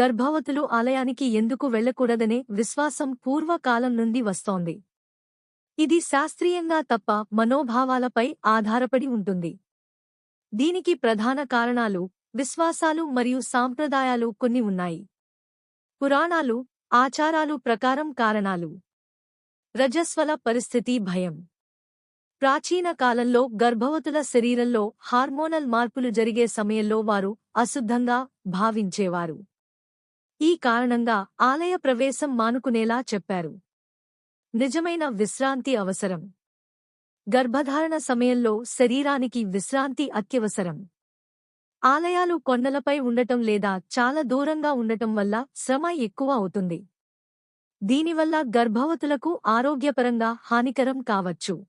గర్భవతులు ఆలయానికి ఎందుకు వెళ్ళకూడదనే విశ్వాసం పూర్వకాలం నుండి వస్తోంది. ఇది శాస్త్రీయంగా తప్ప మనోభావాలపై ఆధారపడి ఉంటుంది. దీనికి ప్రధాన కారణాలు విశ్వాసాలు మరియు సాంప్రదాయాలు కొన్ని ఉన్నాయి. పురాణాలు ఆచారాలు ప్రకారం కారణాలు. రజస్వల పరిస్థితి భయం. ప్రాచీన కాలంలో గర్భవతుల శరీరంలో హార్మోనల్ మార్పులు జరిగే సమయంలో వారు అశుద్ధంగా భావించేవారు. ఈ కారణంగా ఆలయ ప్రవేశం మానుకునేలా చెప్పారు. నిజమైన విశ్రాంతి అవసరం. గర్భధారణ సమయంలో శరీరానికి విశ్రాంతి అత్యవసరం. ఆలయాలు కొండలపై ఉండటం లేదా చాలా దూరంగా ఉండటం వల్ల శ్రమ ఎక్కువ అవుతుంది. దీనివల్ల గర్భవతులకు ఆరోగ్యపరంగా హానికరం కావచ్చు.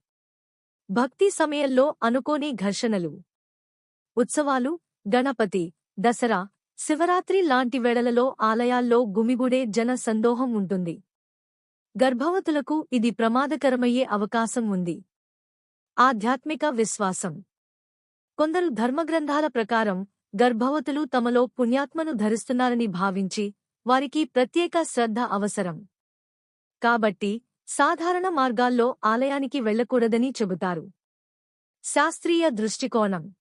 భక్తి సమయంలో అనుకోని ఘర్షణలు. ఉత్సవాలు గణపతి దసరా శివరాత్రి లాంటి వేళలలో ఆలయాల్లో గుమిగుడే జన సందోహం ఉంటుంది. గర్భవతులకు ఇది ప్రమాదకరమయ్యే అవకాశం ఉంది. ఆధ్యాత్మిక విశ్వాసం. కొందరు ధర్మగ్రంథాల ప్రకారం గర్భవతులు తమలో పుణ్యాత్మను ధరిస్తున్నారని భావించి వారికి ప్రత్యేక శ్రద్ధ అవసరం. కాబట్టి సాధారణ మార్గాల్లో ఆలయానికి వెళ్ళకూడదని చెబుతారు. శాస్త్రీయ దృష్టికోణం.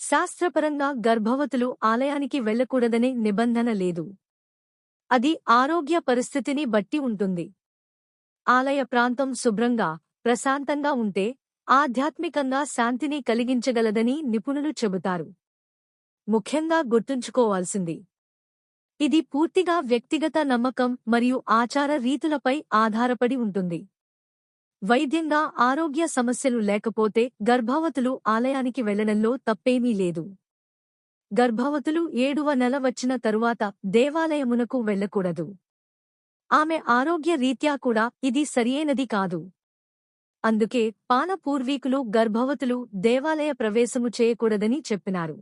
శాస్త్రపరంగా గర్భవతులు ఆలయానికి వెళ్ళకూడదనే నిబంధన లేదు. అది ఆరోగ్య పరిస్థితిని బట్టి ఉంటుంది. ఆలయ ప్రాంతం శుభ్రంగా ప్రశాంతంగా ఉంటే ఆధ్యాత్మికంగా శాంతిని కలిగించగలదని నిపుణులు చెబుతారు. ముఖ్యంగా గుర్తుంచుకోవాల్సింది. ఇది పూర్తిగా వ్యక్తిగత నమ్మకం మరియు ఆచార రీతులపై ఆధారపడి ఉంటుంది. వైద్యంగా ఆరోగ్య సమస్యలు లేకపోతే గర్భవతులు ఆలయానికి వెళ్ళడంలో తప్పేమీ లేదు. గర్భవతులు ఏడువ నెల వచ్చిన తరువాత దేవాలయమునకు వెళ్ళకూడదు ఆమె ఆరోగ్య రీత్యా కూడా ఇది సరియైనది కాదు. అందుకే పాన పూర్వీకులు గర్భవతులు దేవాలయ ప్రవేశము చేయకూడదని చెప్పినారు.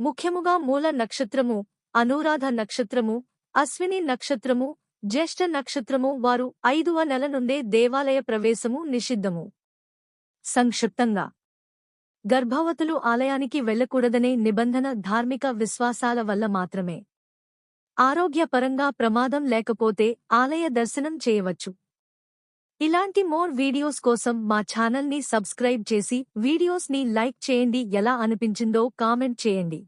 ముఖ్యముగా మూల నక్షత్రము అనురాధ నక్షత్రము అశ్విని నక్షత్రము జ్యేష్ఠ నక్షత్రము వారు ఐదువ నెల నుండే దేవాలయ ప్రవేశము నిషిద్ధము. సంక్షిప్తంగా గర్భవతులు ఆలయానికి వెళ్ళకూడదనే నిబంధన ధార్మిక విశ్వాసాల వల్ల మాత్రమే. ఆరోగ్యపరంగా ప్రమాదం లేకపోతే ఆలయ దర్శనం చేయవచ్చు. ఇలాంటి మోర్ వీడియోస్ కోసం మా ఛానల్ని సబ్స్క్రైబ్ చేసి వీడియోస్ని లైక్ చేయండి ఎలా అనిపించిందో కామెంట్ చేయండి.